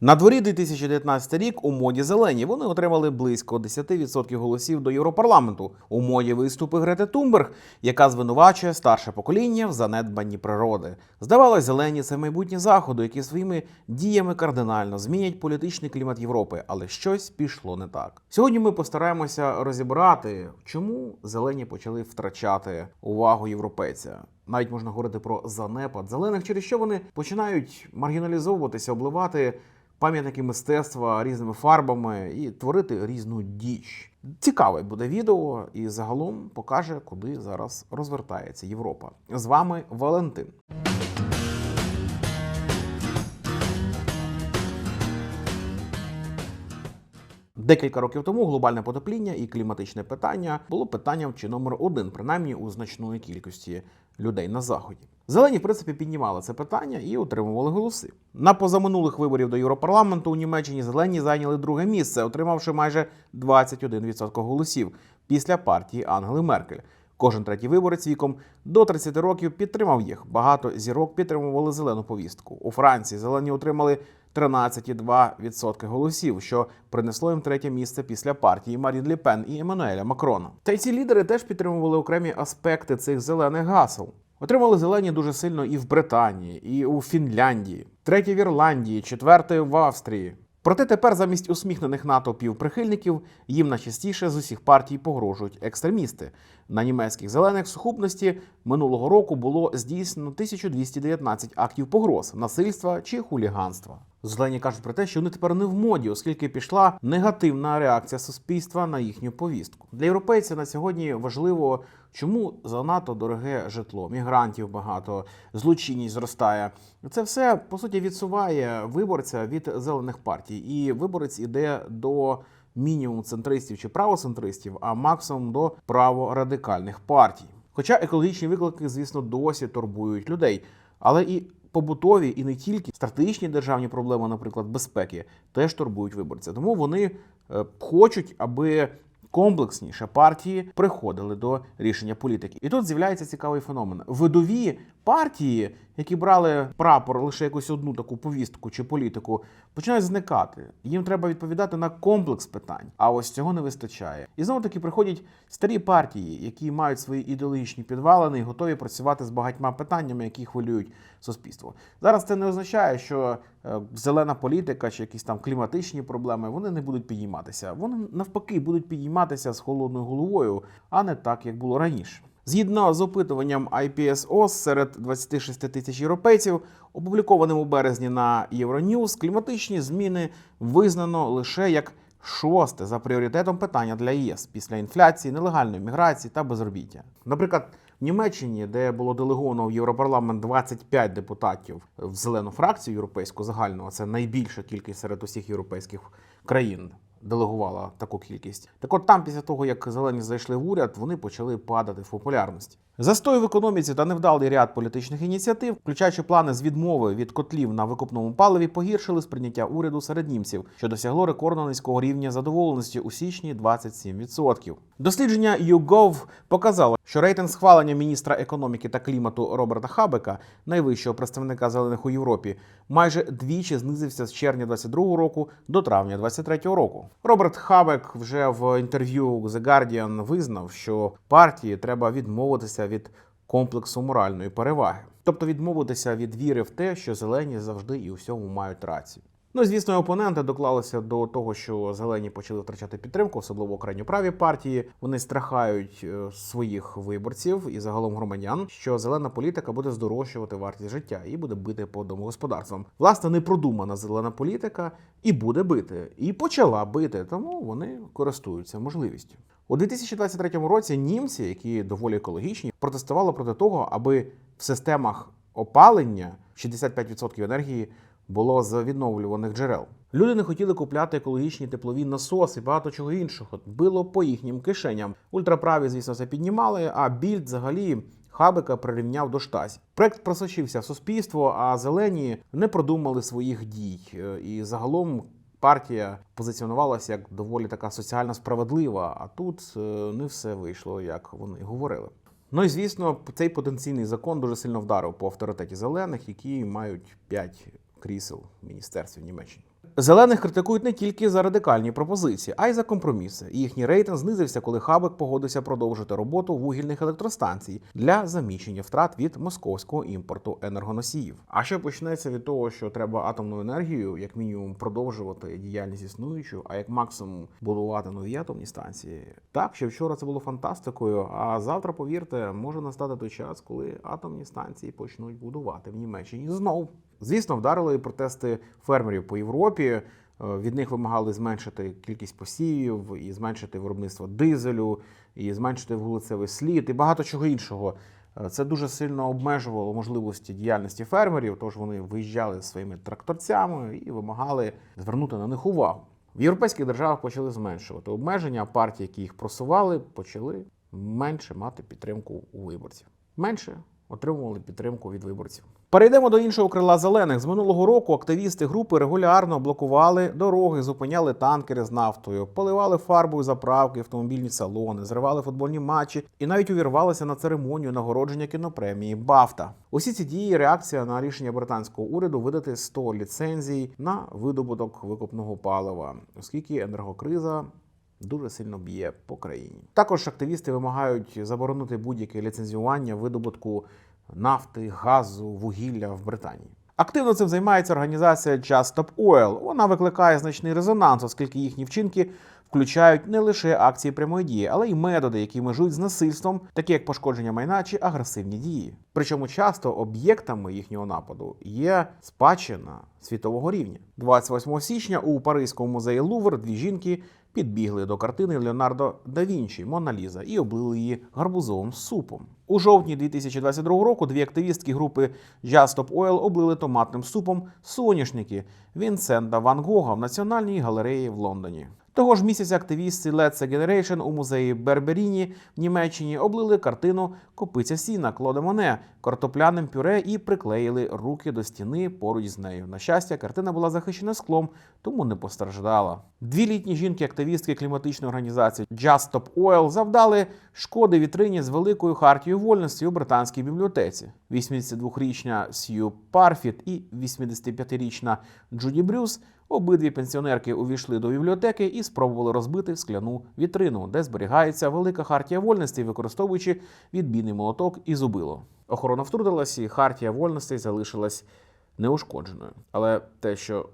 На дворі 2019 рік у моді зелені вони отримали близько 10% голосів до Європарламенту. У моді виступи Грети Тумберг, яка звинувачує старше покоління в занедбанні природи. Здавалось, зелені це майбутні заходи, які своїми діями кардинально змінять політичний клімат Європи, але щось пішло не так. Сьогодні ми постараємося розібрати, чому зелені почали втрачати увагу європейця. Навіть можна говорити про занепад зелених, через що вони починають маргіналізовуватися, обливати пам'ятники мистецтва різними фарбами і творити різну діч. Цікаве буде відео, і загалом покаже, куди зараз розвертається Європа. З вами Валентин. Декілька років тому глобальне потепління і кліматичне питання було питанням чи номер один, принаймні у значної кількості людей на заході. Зелені, в принципі, піднімали це питання і отримували голоси. На позаминулих виборів до Європарламенту у Німеччині зелені зайняли друге місце, отримавши майже 21% голосів після партії Ангели Меркель. Кожен третій виборець віком до 30 років підтримав їх. Багато зірок підтримували зелену повістку. У Франції зелені отримали 13,2% голосів, що принесло їм третє місце після партії Марін Ле Пен і Еммануеля Макрона. Та й ці лідери теж підтримували окремі аспекти цих зелених гасел. Отримали зелені дуже сильно і в Британії, і у Фінляндії, третє в Ірландії, четверте в Австрії. Проте тепер замість усміхнених натовпів прихильників їм найчастіше з усіх партій погрожують екстремісти. На німецьких зелених в сукупності минулого року було здійснено 1219 актів погроз, насильства чи хуліганства. Зелені кажуть про те, що вони тепер не в моді, оскільки пішла негативна реакція суспільства на їхню повістку. Для європейця на сьогодні важливо, чому занадто дороге житло, мігрантів багато, злочинність зростає. Це все по суті відсуває виборця від зелених партій, і виборець іде до мінімум центристів чи правоцентристів, а максимум до праворадикальних партій. Хоча екологічні виклики, звісно, досі турбують людей, але і побутові, і не тільки стратегічні державні проблеми, наприклад, безпеки, теж турбують виборця. Тому вони е, хочуть, аби комплексніше партії приходили до рішення політики. І тут з'являється цікавий феномен. Видові партії, які брали прапор лише якусь одну таку повістку чи політику, починають зникати. Їм треба відповідати на комплекс питань. А ось цього не вистачає. І знову таки приходять старі партії, які мають свої ідеологічні підвалини і готові працювати з багатьма питаннями, які хвилюють суспільство. Зараз це не означає, що е, зелена політика чи якісь там кліматичні проблеми вони не будуть підійматися. Вони навпаки будуть підійматися з холодною головою, а не так, як було раніше. Згідно з опитуванням IPSOS серед 26 тисяч європейців, опублікованим у березні на Euronews, кліматичні зміни визнано лише як шосте за пріоритетом питання для ЄС після інфляції, нелегальної міграції та безробіття. Наприклад, в Німеччині, де було делеговано в Європарламент 25 депутатів в зелену фракцію європейську загальну, а це найбільша кількість серед усіх європейських країн. Делегувала таку кількість. Так от там, після того, як зелені зайшли в уряд, вони почали падати в популярності. Застой в економіці та невдалий ряд політичних ініціатив, включаючи плани з відмови від котлів на викопному паливі, погіршили сприйняття уряду серед німців, що досягло рекордно низького рівня задоволеності у січні 27%. Дослідження YouGov показало, що рейтинг схвалення міністра економіки та клімату Роберта Хабека, найвищого представника зелених у Європі, майже двічі знизився з червня 22 року до травня 23 року. Роберт Хабек вже в інтерв'ю The Guardian визнав, що партії треба відмовитися від комплексу моральної переваги, тобто відмовитися від віри в те, що зелені завжди і у всьому мають рацію. Ну, звісно, опоненти доклалися до того, що зелені почали втрачати підтримку, особливо крайньоправі партії. Вони страхають е, своїх виборців і загалом громадян, що зелена політика буде здорожчувати вартість життя і буде бити по домогосподарствам. Власне, непродумана зелена політика і буде бити, і почала бити, тому вони користуються можливістю. У 2023 році німці, які доволі екологічні, протестували проти того, аби в системах опалення 65% енергії було з відновлюваних джерел. Люди не хотіли купляти екологічні теплові насоси, багато чого іншого. Било по їхнім кишеням. Ультраправі, звісно, це піднімали, а більд взагалі. Хабика прирівняв до штасі. Проект просочився в суспільство, а зелені не продумали своїх дій. Е, І загалом партія позиціонувалася як доволі така соціально справедлива. А тут е, не все вийшло, як вони говорили. Ну і звісно, цей потенційний закон дуже сильно вдарив по авторитеті зелених, які мають 5 крісел в міністерстві Німеччини. Зелених критикують не тільки за радикальні пропозиції, а й за компроміси. І їхній рейтинг знизився, коли Хабек погодився продовжити роботу вугільних електростанцій для заміщення втрат від московського імпорту енергоносіїв. А що почнеться від того, що треба атомну енергію, як мінімум, продовжувати діяльність існуючу, а як максимум будувати нові атомні станції. Так, ще вчора це було фантастикою. А завтра, повірте, може настати той час, коли атомні станції почнуть будувати в Німеччині знов. Звісно, вдарили і протести фермерів по Європі. Е, Від них вимагали зменшити кількість посівів, і зменшити виробництво дизелю, і зменшити вуглецевий слід, і багато чого іншого. Е, Це дуже сильно обмежувало можливості діяльності фермерів, тож вони виїжджали своїми тракторцями і вимагали звернути на них увагу. В європейських державах почали зменшувати обмеження, а партії, які їх просували, почали менше мати підтримку у виборців. Менше отримували підтримку від виборців. Перейдемо до іншого крила зелених. З минулого року активісти групи регулярно блокували дороги, зупиняли танкери з нафтою, поливали фарбою заправки, автомобільні салони, зривали футбольні матчі і навіть увірвалися на церемонію нагородження кінопремії Бафта. Усі ці дії реакція на рішення британського уряду видати 100 ліцензій на видобуток викопного палива, оскільки енергокриза дуже сильно б'є по країні. Також активісти вимагають заборонити будь-яке ліцензіювання видобутку нафти, газу, вугілля в Британії. Активно цим займається організація Just Stop Oil. Вона викликає значний резонанс, оскільки їхні вчинки включають не лише акції прямої дії, але й методи, які межують з насильством, такі як пошкодження майна чи агресивні дії. Причому часто об'єктами їхнього нападу є спадщина світового рівня. 28 січня у Паризькому музеї Лувр дві жінки підбігли до картини Леонардо да Вінчі Мона Ліза і облили її гарбузовим супом. У жовтні 2022 року дві активістки групи Just Stop Oil облили томатним супом соняшники Вінсента Ван Гога в Національній галереї в Лондоні. Того ж місяця активісти Let's Generation у музеї Берберіні в Німеччині облили картину Копиця сіна Клода Моне картопляним пюре і приклеїли руки до стіни поруч з нею. На щастя, картина була захищена склом, тому не постраждала. Дві літні жінки-активістки кліматичної організації Just Stop Oil завдали шкоди вітрині з великою хартією вольності у британській бібліотеці. 82-річна Сью Парфіт і 85-річна Джуді Брюс Обидві пенсіонерки увійшли до бібліотеки і спробували розбити скляну вітрину, де зберігається велика хартія вольностей, використовуючи відбійний молоток і зубило. Охорона втрутилась, і хартія вольностей залишилась неушкодженою. Але те, що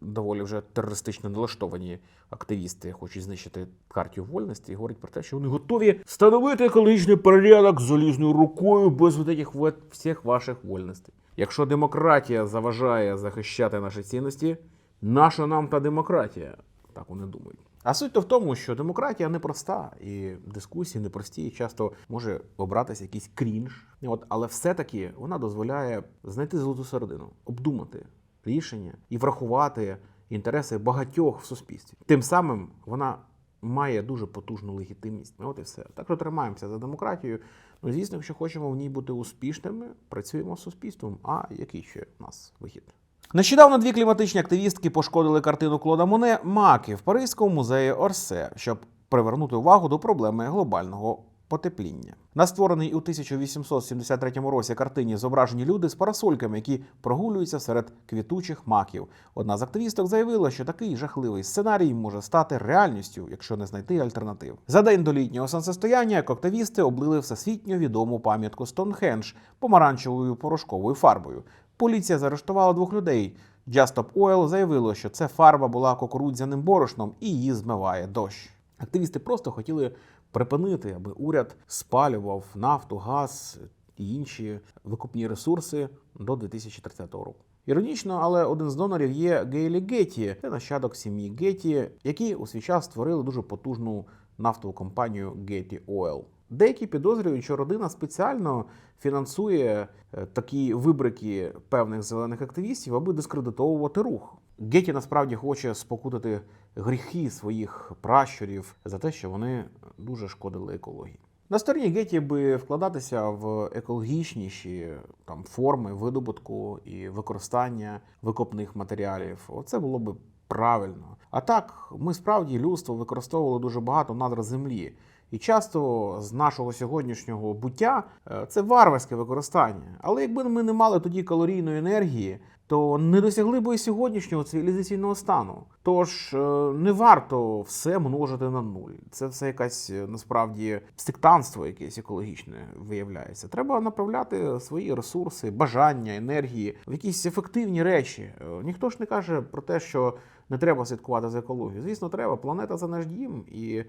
доволі вже терористично налаштовані активісти хочуть знищити хартію вольності, говорить про те, що вони готові встановити екологічний порядок залізною рукою без этих всіх ваших вольностей. Якщо демократія заважає захищати наші цінності. Наша нам та демократія? Так вони думають. А суть то в тому, що демократія непроста, і дискусії непрості, і часто може обратися якийсь крінж. От, але все-таки вона дозволяє знайти золоту середину, обдумати рішення і врахувати інтереси багатьох в суспільстві. Тим самим вона має дуже потужну легітимність. От і все. Так що тримаємося за демократію. Ну, звісно, якщо хочемо в ній бути успішними, працюємо з суспільством. А який ще в нас вихід? Нещодавно дві кліматичні активістки пошкодили картину Клода Моне Маки в Паризькому музеї Орсе, щоб привернути увагу до проблеми глобального потепління. На створеній у 1873 році картині зображені люди з парасольками, які прогулюються серед квітучих маків. Одна з активісток заявила, що такий жахливий сценарій може стати реальністю, якщо не знайти альтернатив. За день до літнього сонцестояння активісти облили всесвітньо відому пам'ятку Стоунхендж помаранчевою порошковою фарбою. Поліція заарештувала двох людей. Stop Oil заявило, що це фарба була кукурудзяним борошном і її змиває дощ. Активісти просто хотіли припинити, аби уряд спалював нафту, газ і інші викупні ресурси до 2030 року. Іронічно, але один з донорів є Гейлі Гетті, це нащадок сім'ї Гетті, які у свій час створили дуже потужну нафтову компанію Getty Oil. Деякі підозрюють, що родина спеціально фінансує е, такі вибрики певних зелених активістів, аби дискредитовувати рух. Геті насправді хоче спокутати гріхи своїх пращурів за те, що вони дуже шкодили екології. На стороні Геті би вкладатися в екологічніші там форми видобутку і використання викопних матеріалів. Оце було би правильно. А так, ми справді людство використовувало дуже багато надр землі. І часто з нашого сьогоднішнього буття е, це варварське використання. Але якби ми не мали тоді калорійної енергії, то не досягли би і сьогоднішнього цивілізаційного стану. Тож е, не варто все множити на нуль. Це все якась е, насправді сектанство якесь екологічне виявляється. Треба направляти свої ресурси, бажання, енергії в якісь ефективні речі. Е, Ніхто ж не каже про те, що не треба слідкувати за екологією. Звісно, треба. Планета це наш дім, і е,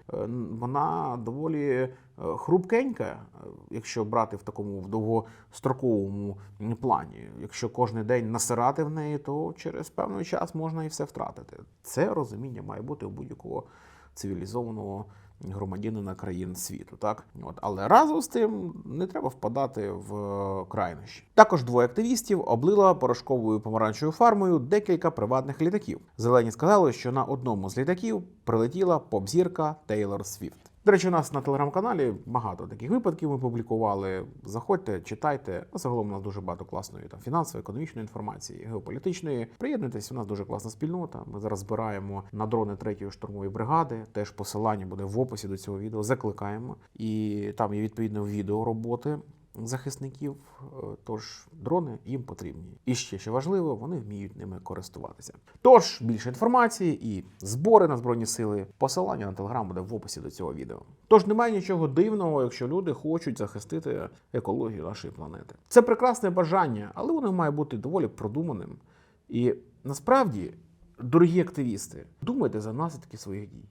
вона доволі е, хрупкенька, е, якщо брати в такому довгостроковому плані. Якщо кожен день насирати в неї, то через певний час можна і все втратити. Це розуміння має бути у будь-якого цивілізованого громадянина країн світу. Так, от але разом з тим не треба впадати в е, крайнощі. Також двоє активістів облила порошковою помаранчевою фармою декілька приватних літаків. Зелені сказали, що на одному з літаків прилетіла поп-зірка Тейлор Свіфт. До речі, у нас на телеграм-каналі багато таких випадків ми публікували. Заходьте, читайте. Загалом у нас дуже багато класної там фінансової, економічної інформації, геополітичної. Приєднуйтесь, у нас дуже класна спільнота. Ми зараз збираємо на дрони третьої штурмової бригади. Теж посилання буде в описі до цього відео. Закликаємо. І там є відповідне відео роботи захисників. Е, Тож дрони їм потрібні. І ще що важливо, вони вміють ними користуватися. Тож більше інформації і збори на збройні сили. Посилання на телеграм буде в описі до цього відео. Тож немає нічого дивного, якщо люди хочуть захистити екологію нашої планети. Це прекрасне бажання, але воно має бути доволі продуманим. І насправді, дорогі активісти, думайте за наслідки своїх дій.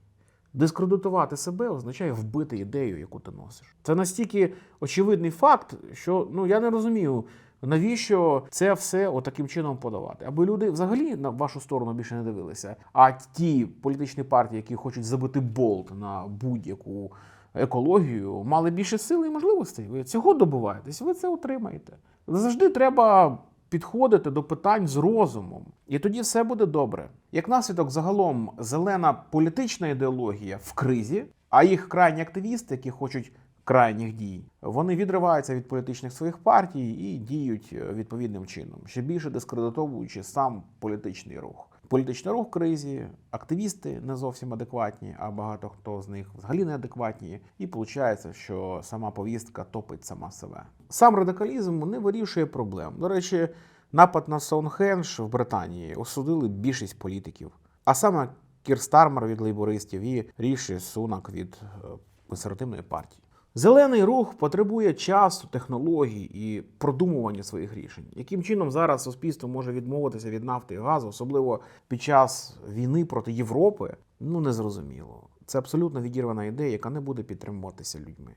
Дискредитувати себе означає вбити ідею, яку ти носиш. Це настільки очевидний факт, що ну я не розумію, навіщо це все отаким чином подавати. Аби люди взагалі на вашу сторону більше не дивилися. А ті політичні партії, які хочуть забити болт на будь-яку екологію, мали більше сили і можливостей. Ви цього добуваєтесь, ви це отримаєте. Завжди треба підходити до питань з розумом, і тоді все буде добре. Як наслідок, загалом зелена політична ідеологія в кризі, а їх крайні активісти, які хочуть крайніх дій, вони відриваються від політичних своїх партій і діють е, відповідним чином, ще більше дискредитовуючи сам політичний рух. Політичний рух в кризі, активісти не зовсім адекватні, а багато хто з них взагалі неадекватні. І виходить, що сама повістка топить сама себе. Сам радикалізм не вирішує проблем. До речі, напад на Стоунхендж в Британії осудили більшість політиків. А саме Кір Стармер від лейбористів і Ріші Сунак від е, консервативної партії. Зелений рух потребує часу, технологій і продумування своїх рішень. Яким чином зараз суспільство може відмовитися від нафти і газу, особливо під час війни проти Європи? Ну незрозуміло. Це абсолютно відірвана ідея, яка не буде підтримуватися людьми.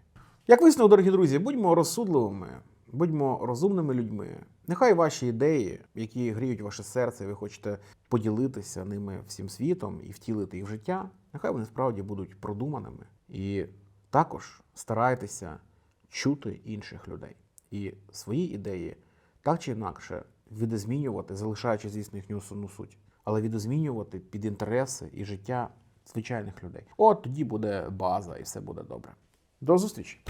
Як висновок, дорогі друзі, будьмо розсудливими, будьмо розумними людьми. Нехай ваші ідеї, які гріють ваше серце, ви хочете поділитися ними всім світом і втілити їх в життя, нехай вони справді будуть продуманими. І також старайтеся чути інших людей і свої ідеї так чи інакше відозмінювати, залишаючи, звісно, їхню основну суть, але відозмінювати під інтереси і життя звичайних людей. От тоді буде база і все буде добре. До зустрічі!